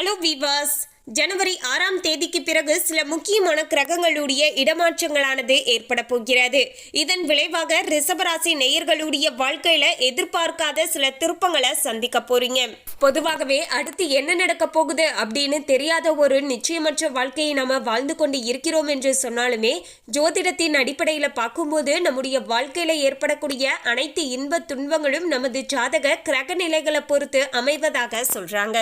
Hello விவாஸ் ஜனவரி ஆறாம் தேதிக்கு பிறகு சில முக்கியமான கிரகங்களுடைய இடமாற்றங்களானது ஏற்பட போகிறது. இதன் விளைவாக ரிஷபராசி நேயர்களுடைய வாழ்க்கையில எதிர்பார்க்காத சில திருப்பங்களை சந்திக்க போறீங்க. பொதுவாகவே அடுத்து என்ன நடக்க போகுது அப்படின்னு தெரியாத ஒரு நிச்சயமற்ற வாழ்க்கையை நாம வாழ்ந்து கொண்டு இருக்கிறோம் என்று சொன்னாலுமே ஜோதிடத்தின் அடிப்படையில் பார்க்கும்போது நம்முடைய வாழ்க்கையில ஏற்படக்கூடிய அனைத்து இன்ப துன்பங்களும் நமது ஜாதக கிரக நிலைகளை பொறுத்து அமைவதாக சொல்றாங்க.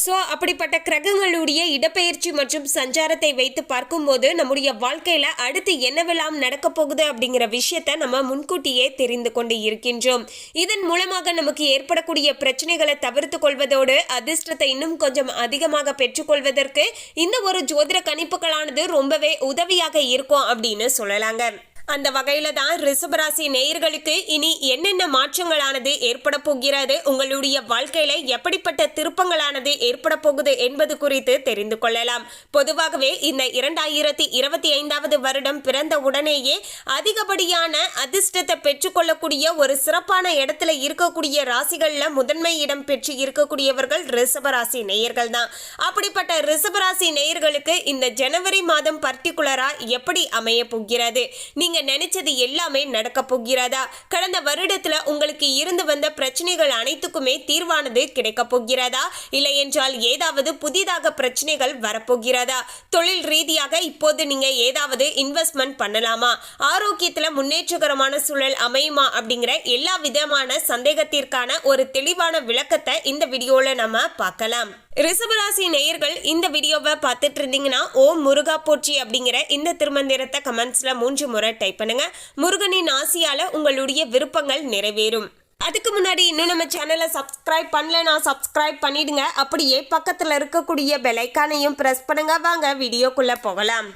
ஸோ அப்படிப்பட்ட கிரகங்களுடைய இடப்பெயர்ச்சி மற்றும் சஞ்சாரத்தை வைத்து பார்க்கும்போது நம்முடைய வாழ்க்கையில் அடுத்து என்னவெல்லாம் நடக்க போகுது அப்படிங்கிற விஷயத்தை நம்ம முன்கூட்டியே தெரிந்து கொண்டு இருக்கின்றோம். இதன் மூலமாக நமக்கு ஏற்படக்கூடிய பிரச்சனைகளை தவிர்த்து கொள்வதோடு அதிர்ஷ்டத்தை இன்னும் கொஞ்சம் அதிகமாக பெற்றுக்கொள்வதற்கு இந்த ஒரு ஜோதிட கணிப்புகளானது ரொம்பவே உதவியாக இருக்கும் அப்படின்னு சொல்லலாங்க. அந்த வகையில தான் ரிஷபராசி நேயர்களுக்கு இனி என்னென்ன மாற்றங்களானது ஏற்பட போகிறது? உங்களுடைய வாழ்க்கையில எப்படிப்பட்ட திருப்பங்களானது ஏற்பட போகுது என்பது குறித்து தெரிந்து கொள்ளலாம். பொதுவாகவே இந்த இரண்டாயிரத்தி இருபத்தி ஐந்தாவது வருடம் பிறந்த உடனேயே அதிகப்படியான அதிர்ஷ்டத்தை பெற்றுக்கொள்ளக்கூடிய ஒரு சிறப்பான இடத்துல இருக்கக்கூடிய ராசிகள்ல முதன்மை இடம் பெற்று இருக்கக்கூடியவர்கள் ரிஷபராசி நேயர்கள் தான். அப்படிப்பட்ட ரிஷபராசி நேயர்களுக்கு இந்த ஜனவரி மாதம் பர்டிகுலரா எப்படி அமைய போகிறது? நீங்க நினைச்சது எல்லாமே நடக்க போகிறதா? கடந்த வருடத்துல உங்களுக்கு இருந்து வந்த பிரச்சனைகள் அனைத்துக்குமே தீர்வானது கிடைக்க போகிறதா? இல்லை என்றால் ஏதாவது புதிதாக பிரச்சனைகள் வரப்போகிறதா? தொழில் ரீதியாக இப்போது நீங்க ஏதாவது இன்வெஸ்ட்மெண்ட் பண்ணலாமா? ஆரோக்கியத்துல முன்னேற்றகரமான சூழல் அமையுமா? அப்படிங்கிற எல்லா விதமான சந்தேகத்திற்கான ஒரு தெளிவான விளக்கத்தை இந்த வீடியோல நம்ம பார்க்கலாம். ரிசபராசி நேயர்கள் இந்த வீடியோவை பார்த்துட்டு இருந்தீங்கன்னா ஓ முருகா போற்றி அப்படிங்கிற இந்த திருமந்திரத்தை கமெண்ட்ஸில் மூன்று முறை டைப் பண்ணுங்க. முருகனின் ஆசியால உங்களுடைய விருப்பங்கள் நிறைவேறும். அதுக்கு முன்னாடி இன்னும் நம்ம சேனலை சப்ஸ்கிரைப் நான் சப்ஸ்கிரைப் பண்ணிடுங்க. அப்படியே பக்கத்தில் இருக்கக்கூடிய பெலைக்கானையும் ப்ரெஸ் பண்ணுங்க. வாங்க வீடியோக்குள்ளே போகலாம்.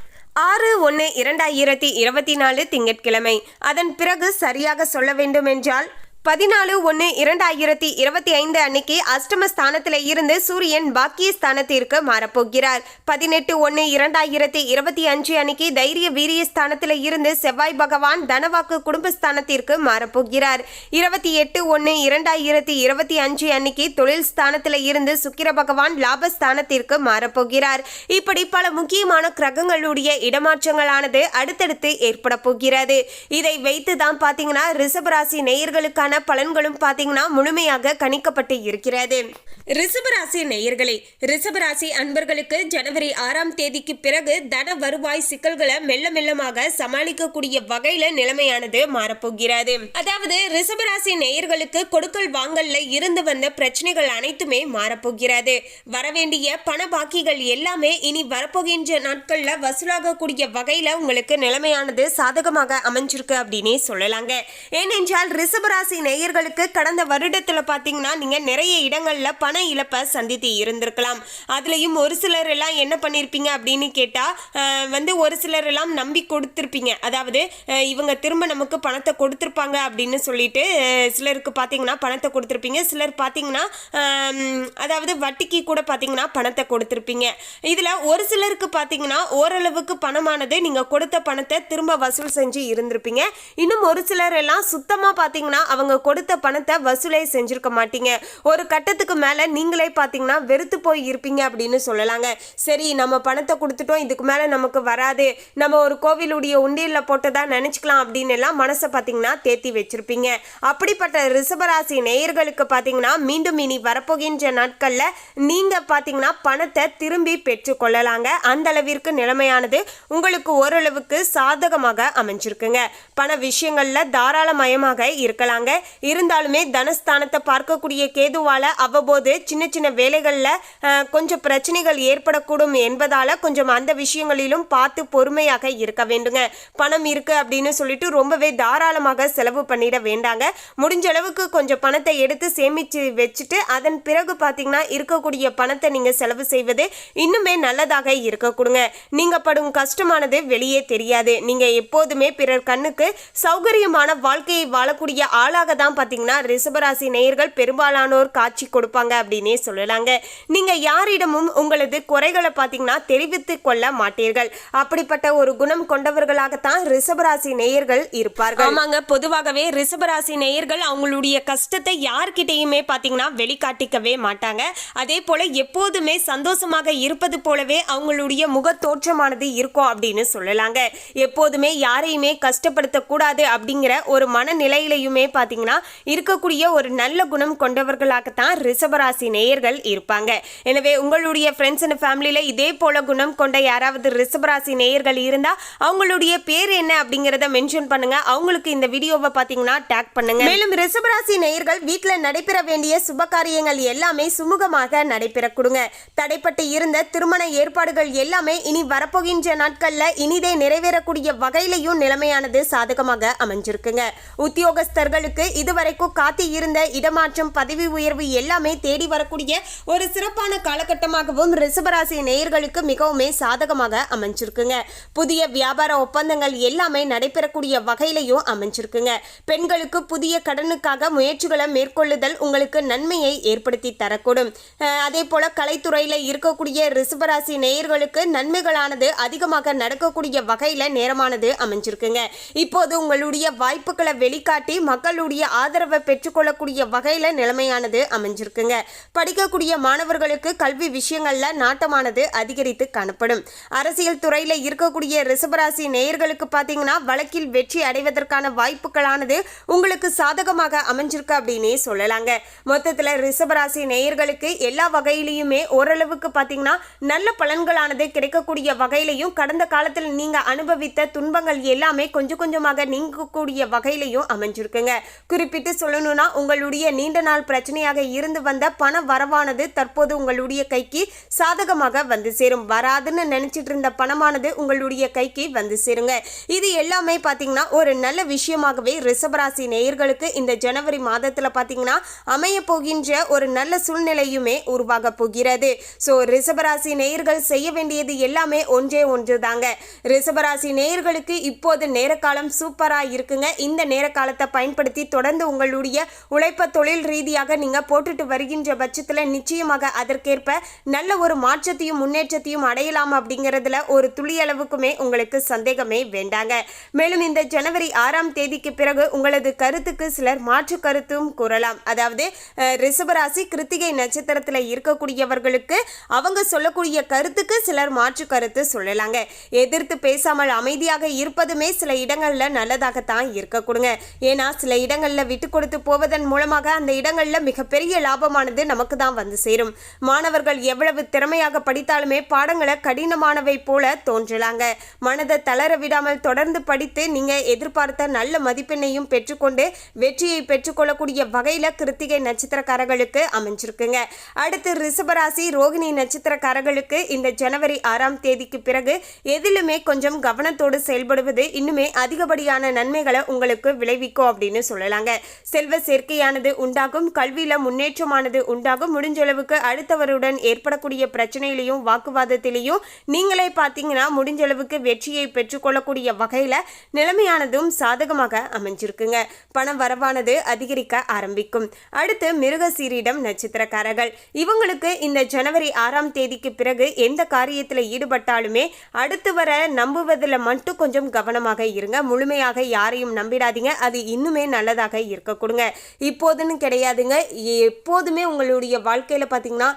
ஆறு ஒன்று இரண்டாயிரத்தி இருபத்தி நாலு திங்கட்கிழமை. அதன் பிறகு சரியாக சொல்ல வேண்டுமென்றால் பதினாலு ஒன்று இரண்டாயிரத்தி இருபத்தி ஐந்து அன்னைக்கு அஷ்டம ஸ்தானத்தில் இருந்து சூரியன் பாக்கிய ஸ்தானத்திற்கு மாறப்போகிறார். பதினெட்டு ஒன்று இரண்டாயிரத்தி இருபத்தி அஞ்சு அன்னைக்கு தைரிய வீரிய ஸ்தானத்தில் இருந்து செவ்வாய் பகவான் தனவாக்கு குடும்பஸ்தானத்திற்கு மாறப்போகிறார். இருபத்தி எட்டு ஒன்று இரண்டாயிரத்தி இருபத்தி அஞ்சு அன்னைக்கு தொழில் ஸ்தானத்தில் இருந்து சுக்கிர பகவான் லாபஸ்தானத்திற்கு மாறப்போகிறார். இப்படி பல முக்கியமான கிரகங்களுடைய இடமாற்றங்களானது அடுத்தடுத்து ஏற்பட போகிறது. இதை வைத்து தான் பார்த்தீங்கன்னா ரிஷபராசி நேயர்களுக்கான பலன்களும் பார்த்தீங்கன்னா முழுமையாக கணிக்கப்பட்டு இருக்கிறது. ரிசபராசி நேயர்களே ரிசபராசி அன்பர்களுக்கு ஜனவரி ஆறாம் தேதிக்கு பிறகு தன வருவாய் சிக்கல்களை மெல்ல மெல்லமாக சமாளிக்கக்கூடிய வகையில நிலைமையானது மாறப்போகிறது. அதாவது ரிசபராசி நேயர்களுக்கு கொடுக்கல் வாங்கல்ல இருந்து வந்த பிரச்சனைகள் அனைத்துமே மாறப்போகிறது. வரவேண்டிய பண பாக்கிகள் எல்லாமே இனி வரப்போகின்ற நாட்கள்ல வசூலாகக்கூடிய வகையில உங்களுக்கு நிலைமையானது சாதகமாக அமைஞ்சிருக்கு அப்படின்னே சொல்லலாங்க. ஏனென்றால் ரிசபராசி நேயர்களுக்கு கடந்த வருடத்துல பாத்தீங்கன்னா நீங்க நிறைய இடங்கள்ல பண இழப்பை சந்தித்து இருந்திருக்கலாம். அதுலயும் ஒரு சிலர் எல்லாம் என்ன பண்ணியிருப்பீங்க அப்படின்னு கேட்டால் வந்து ஒரு சிலர் எல்லாம் நம்பி கொடுத்துருப்பீங்க. அதாவது இவங்க திரும்ப நமக்கு பணத்தை கொடுத்துருப்பாங்க அப்படின்னு சொல்லிட்டு சிலருக்கு பார்த்தீங்கன்னா பணத்தை கொடுத்துருப்பீங்க. சிலர் பார்த்தீங்கன்னா அதாவது வட்டிக்கு கூட பார்த்தீங்கன்னா பணத்தை கொடுத்துருப்பீங்க. இதில் ஒரு சிலருக்கு பார்த்தீங்கன்னா ஓரளவுக்கு பணமானது நீங்கள் கொடுத்த பணத்தை திரும்ப வசூல் செஞ்சு இருந்திருப்பீங்க. இன்னும் ஒரு சிலர் எல்லாம் சுத்தமாக பார்த்தீங்கன்னா அவங்க கொடுத்த பணத்தை வசூலே செஞ்சுருக்க மாட்டீங்க. ஒரு கட்டத்துக்கு மேலே நீங்களே பார்த்தீங்கன்னா வெறுத்து போய் இருப்பீங்க அப்படின்னு சொல்லலாங்க. சரி நம்ம பணத்தை கொடுத்துட்டோம் இதுக்கு மேலே நமக்கு வராது. நம்ம ஒரு கோவிலுடைய உண்டியலில் போட்டதா நினச்சிக்கலாம் அப்படின்னு எல்லாம் மனசை பார்த்தீங்கன்னா தேத்தி வச்சிருப்பீங்க. அப்படிப்பட்ட ரிஷபராசி நேயர்களுக்கு பார்த்தீங்கன்னா மீண்டும் இனி வரப்போகின்ற நாட்களில் நீங்கள் பார்த்தீங்கன்னா பணத்தை திரும்பி பெற்றுக்கொள்ளலாங்க அந்த அளவிற்கு நிலைமையானது உங்களுக்கு ஓரளவுக்கு சாதகமாக அமைஞ்சிருக்குங்க. பண விஷயங்களில் தாராளமயமாக இருக்கலாங்க. இருந்தாலுமே தனஸ்தானத்தை பார்க்கக்கூடிய கேதுவால் அவ்வப்போது சின்ன சின்ன வேலைகளில் கொஞ்சம் பிரச்சனைகள் ஏற்படக்கூடும் என்பதால் கொஞ்சம் அந்த விஷயங்களிலும் பார்த்து பொறுமையாக இருக்க வேண்டுங்க. பணம் இருக்குது அப்படின்னு சொல்லிட்டு ரொம்பவே தாராளமாக செலவு பண்ணிட வேண்டாங்க. முடிஞ்ச அளவுக்கு கொஞ்சம் பணத்தை எடுத்து சேமித்து வச்சுட்டு அதன் பிறகு பார்த்தீங்கன்னா இருக்கக்கூடிய பணத்தை நீங்கள் செலவு செய்வது இன்னுமே நல்லதாக இருக்க கொடுங்க. படும் கஷ்டமானது வெளியே தெரியாது. நீங்கள் எப்போதுமே பிறர் கண்ணுக்கு சௌகரியமான வாழ்க்கையை வாழக்கூடிய ஆளாக தான் பார்த்தீங்கன்னா ரிஷபராசி நேயர்கள் பெரும்பாலானோர் காட்சி கொடுப்பாங்க. அப்படின்னே சொல்லலாங்க. நீங்க யாரிடமும் உங்களது குறைகளை பார்த்தீங்கன்னா தெரிவித்து கொள்ள மாட்டீர்கள். அப்படிப்பட்ட ஒரு குணம் கொண்டவர்களாகத்தான் ரிஷபராசி நேயர்கள் இருப்பார்கள். ஆமாங்க. பொதுவாகவே ரிஷபராசி நேயர்கள் அவங்களுடைய கஷ்டத்தை யார்கிட்டயுமே பார்த்தீங்கன்னா வெளிக்காட்டிக்கவே மாட்டாங்க. அதே போல எப்போதுமே சந்தோஷமாக இருப்பது போலவே அவங்களுடைய முக தோற்றமானது இருக்கும் அப்படின்னு சொல்லலாங்க. எப்போதுமே யாரையுமே கஷ்டப்படுத்த கூடாது அப்படிங்கிற ஒரு மனநிலையிலையுமே பார்த்தீங்கன்னா இருக்கக்கூடிய ஒரு நல்ல குணம் கொண்டவர்களாகத்தான் ரிஷபராசி நேயர்கள் இருப்பாங்க. எனவே உங்களுடைய ஃப்ரெண்ட்ஸ் அண்ட் ஃபேமிலியில் இதே போல குணம் கொண்ட யாராவது ரிஷபராசி நேயர்கள் இருந்தால் அவங்களுடைய பேர் என்ன அப்படிங்கிறத மென்ஷன் பண்ணுங்க. அவங்களுக்கு இந்த வீடியோவை பார்த்தீங்கன்னா டேக் பண்ணுங்க. மேலும் ரிஷபராசி நேயர்கள் வீட்டில் நடைபெற வேண்டிய சுப காரியங்கள் எல்லாமே சுமூகமாக நடைபெற கொடுங்க. தடைப்பட்டு இருந்த திருமண ஏற்பாடுகள் எல்லாமே இனி வரப்போகின்ற நாட்கள்ல இனிதே நிறைவேறக்கூடிய வகையிலையும் நிலைமையானது சாதகமாக அமைஞ்சிருக்குங்க. உத்தியோகஸ்தர்களுக்கு இதுவரைக்கும் காத்து இருந்த இடமாற்றம் பதவி உயர்வு எல்லாமே தேடி வரக்கூடிய ஒரு சிறப்பான காலகட்டமாகவும் ரிஷபராசி நேயர்களுக்கு மிகவும் சாதகமாக அமைஞ்சிருக்குங்க. புதிய வியாபார ஒப்பந்தங்கள் எல்லாமே நடைபெறக்கூடிய வகையிலையும் அமைஞ்சிருக்குங்க. பெண்களுக்கு புதிய கடனுக்காக முயற்சிகளை மேற்கொள்ளுதல் உங்களுக்கு நன்மையை ஏற்படுத்தி தரக்கூடும். அதே போல கலைத்துறையில் இருக்கக்கூடிய ரிஷபராசி நேயர்களுக்கு நன்மைகளானது அதிகமாக நடக்கக்கூடிய வகையில் நேரமானது அமைஞ்சிருக்குங்க. இப்போது உங்களுடைய வாய்ப்புகளை வெளிக்காட்டி மக்களுடைய ஆதரவை பெற்றுக்கொள்ளக்கூடிய வகையில் நிலைமையானது அமைஞ்சிருக்குங்க. படிக்கக்கூடிய மாணவர்களுக்கு கல்வி விஷயங்கள்ல நாட்டமானது அதிகரித்து காணப்படும். அரசியல் துறையில இருக்கக்கூடிய ரிசபராசி நேயர்களுக்கு பார்த்தீங்கன்னா வழக்கில் வெற்றி அடைவதற்கான வாய்ப்புகளானது உங்களுக்கு சாதகமாக அமைஞ்சிருக்கு அப்படின்னே சொல்லலாங்க. மொத்தத்தில் ரிஷபராசி நேயர்களுக்கு எல்லா வகையிலையுமே ஓரளவுக்கு பார்த்தீங்கன்னா நல்ல பலன்களானது கிடைக்கக்கூடிய வகையிலையும் கடந்த காலத்தில் நீங்கள் அனுபவித்த துன்பங்கள் எல்லாமே கொஞ்சம் கொஞ்சமாக நீங்கக்கூடிய வகையிலையும் அமைஞ்சிருக்குங்க. குறிப்பிட்டு சொல்லணும்னா உங்களுடைய நீண்ட நாள் பிரச்சனையாக இருந்து வந்த பண வரவானது தற்போது உங்களுடைய கைக்கு சாதகமாக வந்து சேரும். வராதுன்னு நினைச்சிட்டு இருந்த பணமானது உங்களுடைய கைக்கு வந்து சேருங்க. இது எல்லாமே பார்த்தீங்கன்னா ஒரு நல்ல விஷயமாகவே ரிஷபராசி நேயர்களுக்கு இந்த ஜனவரி மாதத்தில் பார்த்தீங்கன்னா அமைய போகின்ற ஒரு நல்ல சூழ்நிலையுமே உருவாக போகிறது. ஸோ ரிஷபராசி நேயர்கள் செய்ய வேண்டியது எல்லாமே ஒன்றே ஒன்று தாங்க. ரிஷபராசி நேயர்களுக்கு இப்போது நேரக்காலம் சூப்பராக இருக்குங்க. இந்த நேர காலத்தை பயன்படுத்தி தொடர்ந்து உங்களுடைய உழைப்ப தொழில் ரீதியாக நீங்கள் போட்டுட்டு வருகின்ற பட்சத்துல நிச்சயமாக அதற்கேற்ப நல்ல ஒரு மாற்றத்தையும் முன்னேற்றத்தையும் அடையலாம் அப்படிங்கிறதுல ஒரு துளி அளவுக்குமே உங்களுக்கு சந்தேகமே வேண்டாங்க. மேலும் இந்த ஜனவரி ஆறாம் தேதிக்கு பிறகு உங்களது கருத்துக்கு சிலர் மாற்று கருத்தும் கூறலாம். அதாவது ரிஷபராசி கிருத்திகை நட்சத்திரத்தில் இருக்கக்கூடியவர்களுக்கு அவங்க சொல்லக்கூடிய கருத்துக்கு சிலர் மாற்று கருத்து சொல்லலாங்க. எதிர்த்து பேசாமல் அமைதியாக இருப்பதுமே சில இடங்கள்ல நல்லதாகத்தான் இருக்க கொடுங்க. ஏன்னா சில இடங்களில் விட்டு கொடுத்து போவதன் மூலமாக அந்த இடங்களில் மிகப்பெரிய லாபமானது நமக்கு தான் வந்து சேரும். மாணவர்கள் எவ்வளவு திறமையாக படித்தாலுமே பாடங்களை கடினமானவை போல தோன்றலாங்க. மனதை தளர விடாமல் தொடர்ந்து படித்து நீங்க எதிர்பார்த்த நல்ல மதிப்பெண்ணையும் பெற்றுக்கொண்டு வெற்றியை பெற்றுக்கொள்ளக்கூடிய வகையில கிருத்திகை நட்சத்திரக்காரர்களுக்கு அமைஞ்சிருக்குங்க. அடுத்து ரிஷபராசி ரோகிணி நட்சத்திரக்காரர்களுக்கு இந்த ஜனவரி ஆறாம் தேதிக்கு பிறகு எதிலுமே கொஞ்சம் கவனத்தோடு செயல்படுவது இன்னுமே அதிகப்படியான நன்மைகளை உங்களுக்கு விளைவிக்கும் அப்படின்னு சொல்லலாங்க. செல்வ சேர்க்கையானது உண்டாகும். கல்வியில முன்னேற்றமானது உண்டாகும். முடிஞ்ச அளவுக்கு அடுத்தவருடன் ஏற்படக்கூடிய பிரச்சனையிலையும் வாக்குவாதத்திலையும் நீங்களே பார்த்தீங்கன்னா முடிஞ்ச அளவுக்கு வெற்றியை பெற்றுக்கொள்ளக்கூடிய வகையில் நிலைமையானதும் சாதகமாக அமைஞ்சிருக்குங்க. பணம் வரவானது அதிகரிக்க ஆரம்பிக்கும். அடுத்து மிருகசீரிடம் நட்சத்திரக்காரர்கள். இவங்களுக்கு இந்த ஜனவரி ஆறாம் தேதிக்கு பிறகு எந்த காரியத்தில் ஈடுபட்டாலுமே அடுத்து வர நம்புவதில் மட்டும் கொஞ்சம் கவனமாக இருங்க. முழுமையாக யாரையும் நம்பிடாதீங்க. அது இன்னுமே நல்லதாக இருக்க கொடுங்க இப்போதுன்னு கிடையாதுங்க. எப்போதுமே உங்களுடைய வாழ்க்கையில் பார்த்தீங்கன்னா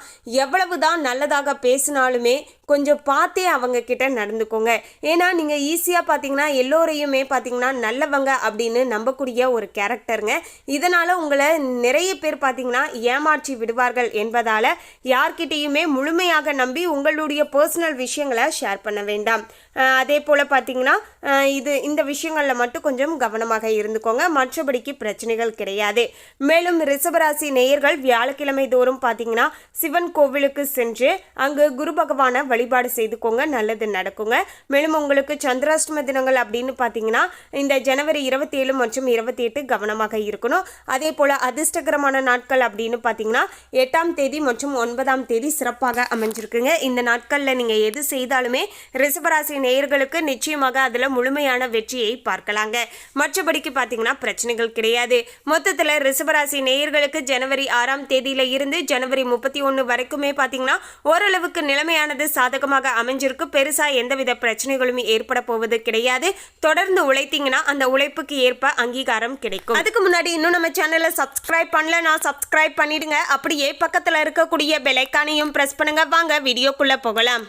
எவ்வளவுதான் நல்லதாக பேசினாலுமே கொஞ்சம் பார்த்தே அவங்க கிட்ட நடந்துக்கோங்க. ஏன்னா நீங்கள் ஈஸியாக பார்த்தீங்கன்னா எல்லோரையுமே பார்த்தீங்கன்னா நல்லவங்க அப்படின்னு நம்பக்கூடிய ஒரு கேரக்டருங்க இதனால் உங்களை நிறைய பேர் பார்த்தீங்கன்னா ஏமாற்றி விடுவார்கள் என்பதால் யார்கிட்டேயுமே முழுமையாக நம்பி உங்களுடைய பர்சனல் விஷயங்களை ஷேர் பண்ண வேண்டாம். அதே போல் பார்த்தீங்கன்னா இது இந்த விஷயங்களில் மட்டும் கொஞ்சம் கவனமாக இருந்துக்கோங்க. மற்றபடிக்கு பிரச்சனைகள் கிடையாது. மேலும் ரிஷபராசி நேயர்கள் வியாழக்கிழமை தோறும் பார்த்தீங்கன்னா சிவன் கோவிலுக்கு சென்று அங்கு குரு பகவானை வழிபாடு செய்துக்கோங்க. நல்லது நடக்குங்க. மேலும் உங்களுக்கு சந்திராஷ்டம தினங்கள் அப்படின்னு பார்த்தீங்கன்னா இந்த ஜனவரி இருபத்தி ஏழு மற்றும் இருபத்தி எட்டு கவனமாக இருக்கணும். அதே போல் அதிர்ஷ்டகரமான நாட்கள் அப்படின்னு பார்த்தீங்கன்னா எட்டாம் தேதி மற்றும் ஒன்பதாம் தேதி சிறப்பாக அமைஞ்சிருக்குங்க. இந்த நாட்களில் நீங்கள் எது செய்தாலுமே ரிஷபராசி நேயர்களுக்கு நிச்சயமாக அதில் முழுமையான வெற்றியை பார்க்கலாங்க. மற்றபடிக்கு பார்த்தீங்கன்னா பிரச்சனைகள் கிடையாது. மொத்தத்தில் ரிசபராசி நேயர்களுக்கு ஜனவரி ஆறாம் தேதியில இருந்து ஜனவரி முப்பத்தி ஒன்று வரைக்குமே பார்த்தீங்கன்னா ஓரளவுக்கு நிலைமையானது சாதகமாக அமைஞ்சிருக்கு. பெருசாக எந்தவித பிரச்சனைகளும் ஏற்பட போவது கிடையாது. தொடர்ந்து உழைத்தீங்கன்னா அந்த உழைப்புக்கு ஏற்ப அங்கீகாரம் கிடைக்கும். அதுக்கு முன்னாடி இன்னும் நம்ம சேனலை சப்ஸ்கிரைப் நான் சப்ஸ்கிரைப் பண்ணிடுங்க. அப்படியே பக்கத்தில் இருக்கக்கூடிய பெலைக்கானையும் ப்ரெஸ் பண்ணுங்க. வாங்க வீடியோக்குள்ளே போகலாம்.